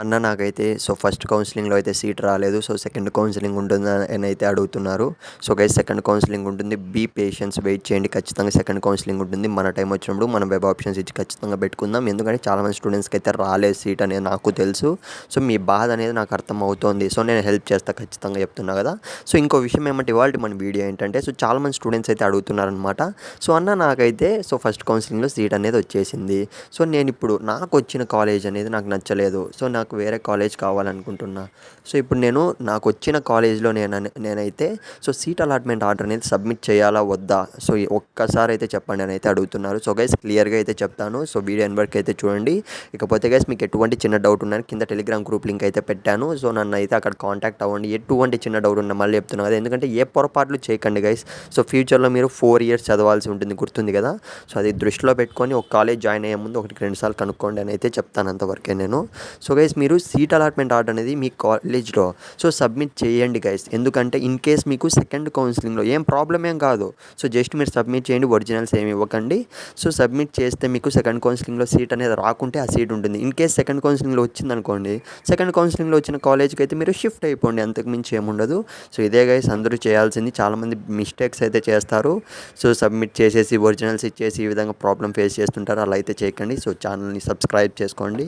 అన్న నాకైతే so first కౌన్సిలింగ్లో అయితే సీట్ రాలేదు. సో సెకండ్ కౌన్సిలింగ్ ఉంటుందా అని అయితే అడుగుతున్నారు. సో గైస్ సెకండ్ కౌన్సిలింగ్ ఉంటుంది. బీ పేషెన్స్ వెయిట్ చేయండి. ఖచ్చితంగా సెకండ్ కౌన్సిలింగ్ ఉంటుంది. మన టైం వచ్చినప్పుడు మనం వెబ్ ఆప్షన్స్ ఇచ్చి ఖచ్చితంగా పెట్టుకుందాం. ఎందుకంటే చాలామంది స్టూడెంట్స్కి అయితే రాలేదు సీట్ అనేది నాకు తెలుసు. సో మీ బాధ అనేది నాకు అర్థం అవుతోంది సో నేను హెల్ప్ చేస్తా ఖచ్చితంగా చెప్తున్నా కదా. సో ఇంకో విషయం ఏమంటే ఇవాళ మన వీడియో ఏంటంటే సో చాలామంది స్టూడెంట్స్ అయితే అడుగుతున్నారనమాట సో అన్న నాకైతే సో ఫస్ట్ కౌన్సిలింగ్లో సీట్ అనేది వచ్చేసింది. సో నేను ఇప్పుడు నాకు వచ్చిన కాలేజ్ అనేది నాకు నచ్చలేదు. సో నాకు నాకు వేరే కాలేజ్ కావాలనుకుంటున్నా. సో ఇప్పుడు నేను నాకు వచ్చిన కాలేజ్లో నేను నేనైతే సో సీట్ అలాట్మెంట్ ఆర్డర్ అనేది సబ్మిట్ చేయాలా వద్దా? సో ఒక్కసారి అయితే చెప్పండి అని అయితే అడుగుతున్నారు. సో గైస్ క్లియర్గా అయితే చెప్తాను. సో వీడియో ఎన్వర్క్ అయితే చూడండి. ఇకపోతే గైస్ మీకు ఎటువంటి చిన్న డౌట్ ఉన్నా కింద టెలిగ్రామ్ గ్రూప్ లింక్ అయితే పెట్టాను. సో నన్ను అయితే అక్కడ కాంటాక్ట్ అవ్వండి. ఎటువంటి చిన్న డౌట్ ఉన్నా మళ్ళీ చెప్తున్నా కదా. ఎందుకంటే ఏ పొరపాట్లు చేయకండి గైస్ సో ఫ్యూచర్లో మీరు ఫోర్ ఇయర్స్ చదవాల్సి ఉంటుంది గుర్తుంది కదా. సో అది దృష్టిలో పెట్టుకొని ఒక కాలేజ్ జాయిన్ అయ్యే ముందు ఒకటి రెండు సార్లు కనుక్కోండి అని అయితే చెప్తాను అంతవరకే నేను. సో గైస్ మీరు సీట్ అలాట్మెంట్ ఆర్డర్ అనేది మీ కాలేజ్లో సో సబ్మిట్ చేయండి గైస్ ఎందుకంటే ఇన్ కేస్ మీకు సెకండ్ కౌన్సిలింగ్లో ఏం ప్రాబ్లం ఏం కాదు. సో జస్ట్ మీరు సబ్మిట్ చేయండి ఒరిజినల్స్ ఏమి ఇవ్వకండి. సో సబ్మిట్ చేస్తే మీకు సెకండ్ కౌన్సిలింగ్లో సీట్ అనేది రాకుంటే ఆ సీట్ ఉంటుంది. ఇన్ కేస్ సెకండ్ కౌన్సిలింగ్లో వచ్చిందనుకోండి సెకండ్ కౌన్సిలింగ్లో వచ్చిన కాలేజ్కి అయితే మీరు షిఫ్ట్ అయిపోండి అంతకు మించి ఏముండదు సో ఇదే గైస్ అందరూ చేయాల్సింది. చాలామంది మిస్టేక్స్ అయితే చేస్తారు. సో సబ్మిట్ చేసేసి ఒరిజినల్స్ ఇచ్చేసి ఈ విధంగా ప్రాబ్లం ఫేస్ చేస్తుంటారు. అలా అయితే చేయకండి. సో ఛానల్ని సబ్స్క్రైబ్ చేసుకోండి.